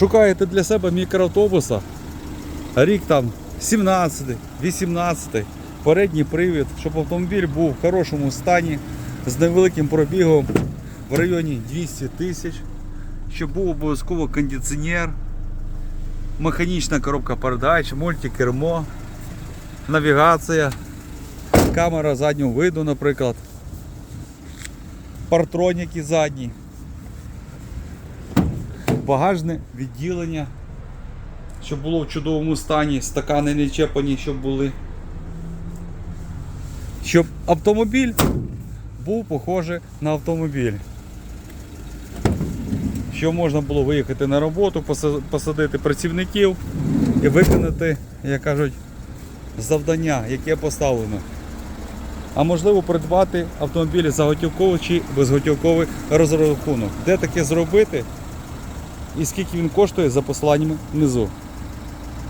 Шукаєте для себе мікроавтобуса, рік там 17, 18, передній привід, щоб автомобіль був в хорошому стані, з невеликим пробігом в районі 200 тисяч, щоб був обов'язково кондиціонер, механічна коробка передач, мультикермо, навігація, камера заднього виду, наприклад, партроніки задні, багажне відділення, щоб було в чудовому стані, стакани не чепані, щоб були. Щоб автомобіль був похожий на автомобіль. Щоб можна було виїхати на роботу, посадити працівників і виконати, як кажуть, завдання, яке поставлено. А можливо придбати автомобіль за готівковий чи безготівковий розрахунок. Де таке зробити і скільки він коштує за посиланнями внизу.